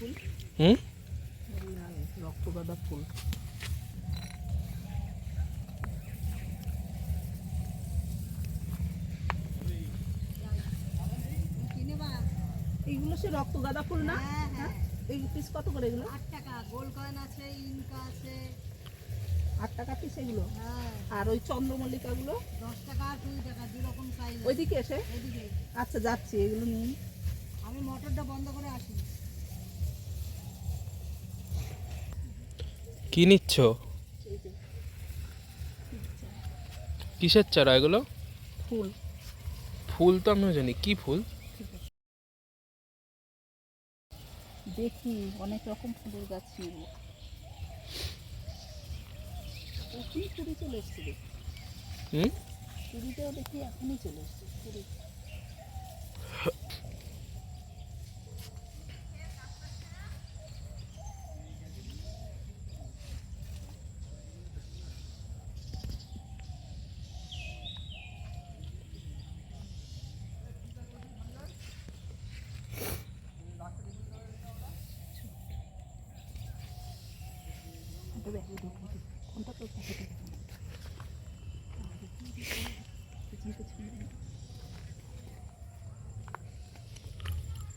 ফুল? হুম? রক্তগাঁদা ফুল। এইগুলো সে রক্তগাঁদা ফুল না? হ্যাঁ, হ্যাঁ। এই পিস কত করে এগুলো? আট টাকা। কয়েন আছে ইনকা আছে। আট টাকা পিস এগুলো? হ্যাঁ। আর ওই চন্দ্রমল্লিকাগুলো? দশ টাকা আর কুড়ি টাকা দু রকম সাইজ ওইদিকে এসে? আচ্ছা যাচ্ছি এগুলো নিয়ে আমি মোটরটা বন্ধ করে আসি। কি নিচ্ছ? কিসের চারা এগুলো? ফুল। ফুল তো আমিও জানি। কি ফুল? দেখি অনেক রকম ফুলের গাছ নেব। এখনই চলে এসছে দেখি। হুম? চলে এসছে।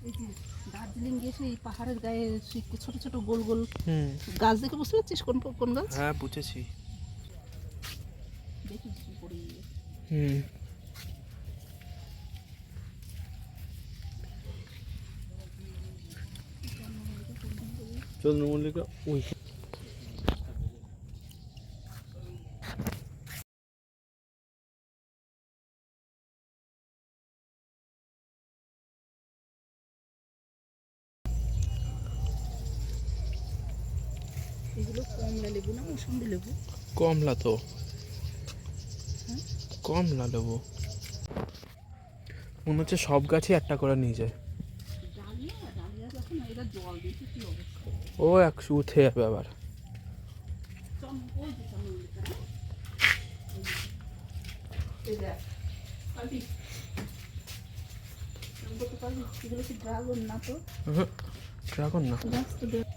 এই দার্জিলিং সেই পাহাড়ের গায়ে ছোট ছোট গোল গোল গাছ দেখে বুঝতে পারছিস কোন কোন গাছ? হ্যাঁ বুঝেছি। দেখি কি পড়ে গিয়ে। হুম। চন্দ্রমল্লিকা ওই এগুলো কমলা লেবু না মৌসুম্বি লেবু? কমলা তো। হ্যাঁ? কমলা লেবু। মনে হচ্ছে সব গাছই একটা করে নিয়ে যায়। ও একশো উঠে যাবে আবার। ড্রাগন না তো? ড্রাগন না গাছ তো দেখ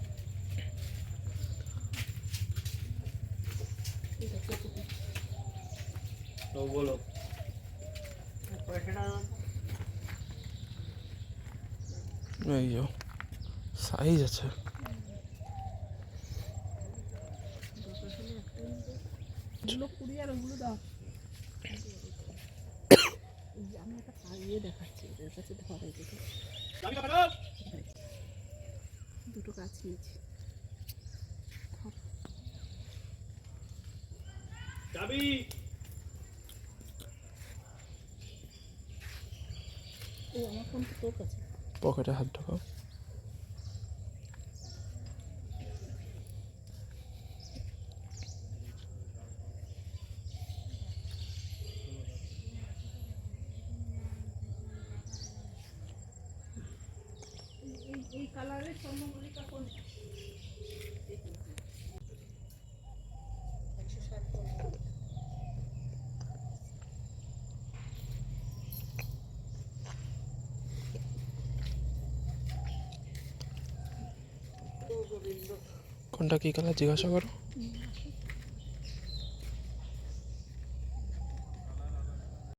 এই দেখ, কত কি। বলো। এই সাইজ আছে। আমি একটা পাইয়ে দেখাচ্ছি এদের কাছে ধরে দুটো গাছ নিয়েছি। ও আমার ফোন তো তোর কাছে পকেটে হাত ঢোকাও। এই কালারের চন্দ্রমল্লিকা কোনটা কোনটা কী কালার জিজ্ঞাসা করো?